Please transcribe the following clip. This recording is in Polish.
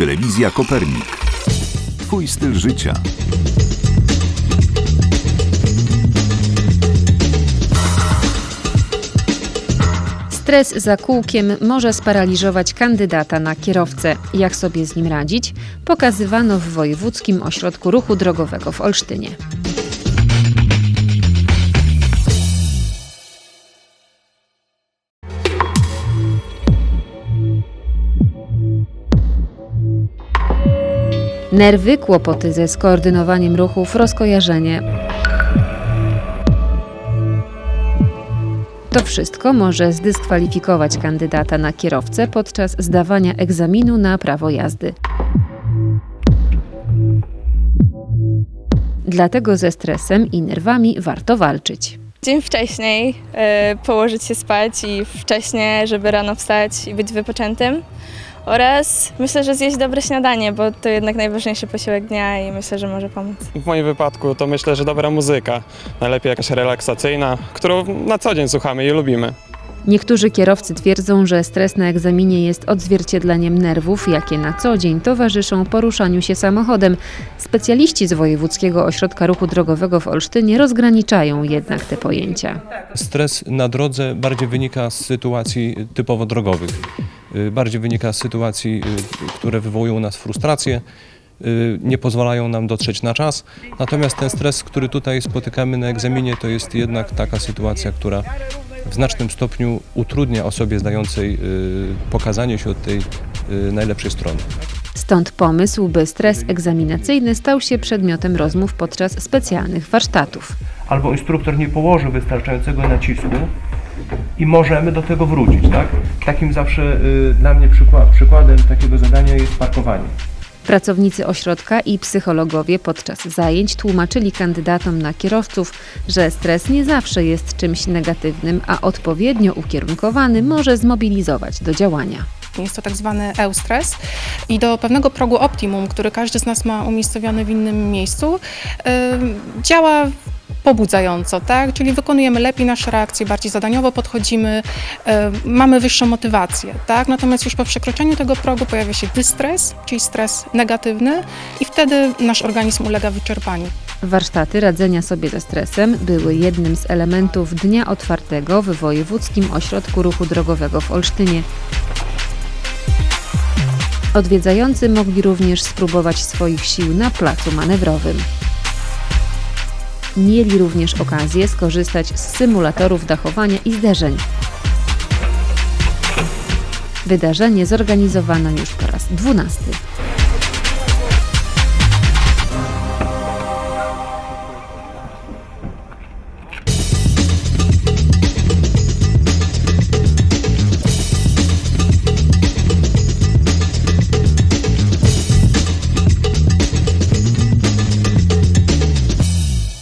Telewizja Kopernik. Twój styl życia. Stres za kółkiem może sparaliżować kandydata na kierowcę. Jak sobie z nim radzić? Pokazywano w Wojewódzkim Ośrodku Ruchu Drogowego w Olsztynie. Nerwy, kłopoty ze skoordynowaniem ruchów, rozkojarzenie. To wszystko może zdyskwalifikować kandydata na kierowcę podczas zdawania egzaminu na prawo jazdy. Dlatego ze stresem i nerwami warto walczyć. Dzień wcześniej e, położyć się spać i wcześnie, żeby rano wstać i być wypoczętym. Oraz myślę, że zjeść dobre śniadanie, bo to jednak najważniejszy posiłek dnia i myślę, że może pomóc. W moim wypadku to myślę, że dobra muzyka, najlepiej jakaś relaksacyjna, którą na co dzień słuchamy i lubimy. Niektórzy kierowcy twierdzą, że stres na egzaminie jest odzwierciedleniem nerwów, jakie na co dzień towarzyszą poruszaniu się samochodem. Specjaliści z Wojewódzkiego Ośrodka Ruchu Drogowego w Olsztynie rozgraniczają jednak te pojęcia. Stres na drodze bardziej wynika z sytuacji typowo drogowych. Y, Bardziej wynika z sytuacji, y, które wywołują u nas frustrację, y, nie pozwalają nam dotrzeć na czas. Natomiast ten stres, który tutaj spotykamy na egzaminie, to jest jednak taka sytuacja, która w znacznym stopniu utrudnia osobie zdającej y, pokazanie się od tej y, najlepszej strony. Stąd pomysł, by stres egzaminacyjny stał się przedmiotem rozmów podczas specjalnych warsztatów. albo instruktor nie położy wystarczającego nacisku i możemy do tego wrócić, tak? Takim zawsze y, dla mnie przykład, przykładem takiego zadania jest parkowanie. Pracownicy ośrodka i psychologowie podczas zajęć tłumaczyli kandydatom na kierowców, że stres nie zawsze jest czymś negatywnym, a odpowiednio ukierunkowany może zmobilizować do działania. Jest to tak zwany eustres i do pewnego progu optimum, który każdy z nas ma umiejscowiony w innym miejscu, działa pobudzająco, tak? Czyli wykonujemy lepiej nasze reakcje, bardziej zadaniowo podchodzimy, ym, mamy wyższą motywację, tak? Natomiast już po przekroczeniu tego progu pojawia się dystres, czyli stres negatywny i wtedy nasz organizm ulega wyczerpaniu. Warsztaty radzenia sobie ze stresem były jednym z elementów Dnia Otwartego w Wojewódzkim Ośrodku Ruchu Drogowego w Olsztynie. Odwiedzający mogli również spróbować swoich sił na placu manewrowym. Mieli również okazję skorzystać z symulatorów dachowania i zderzeń. Wydarzenie zorganizowano już po raz dwunasty.